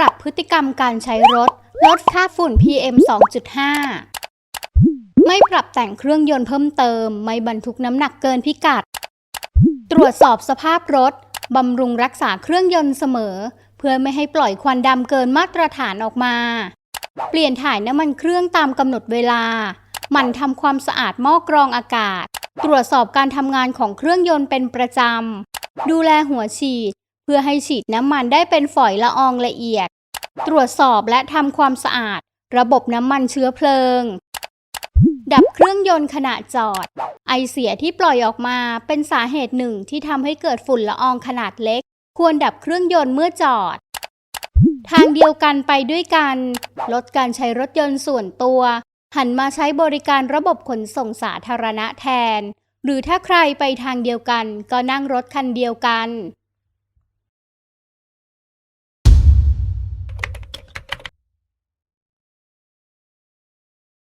รับพฤติกรรมการใช้รถ ลดค่าฝุ่น PM 2.5 ไม่ปรับแต่งเครื่องยนต์เพิ่มเติม ไม่บรรทุกน้ำหนักเกินพิกัด ตรวจสอบสภาพรถ บำรุงรักษาเครื่องยนต์เสมอ เพื่อไม่ให้ปล่อยควันดำเกินมาตรฐานออกมา เปลี่ยนถ่ายน้ำมันเครื่องตามกำหนดเวลา หมั่นทำความสะอาดหม้อกรองอากาศ ตรวจสอบการทำงานของเครื่องยนต์เป็นประจำ ดูแลหัวฉีด พื่อให้ฉีดน้ำมันได้เป็นฝอยละอองละเอียด ตรวจสอบและทำความสะอาด ระบบน้ำมันเชื้อเพลิง ดับเครื่องยนต์ขณะจอด ไอเสียที่ปล่อยออกมาเป็นสาเหตุหนึ่งที่ทำให้เกิดฝุ่นละอองขนาดเล็ก ควรดับเครื่องยนต์เมื่อจอด ทางเดียวกันไปด้วยกัน ลดการใช้รถยนต์ส่วนตัว หันมาใช้บริการระบบขนส่งสาธารณะแทน หรือถ้าใครไปทางเดียวกันก็นั่งรถคันเดียวกัน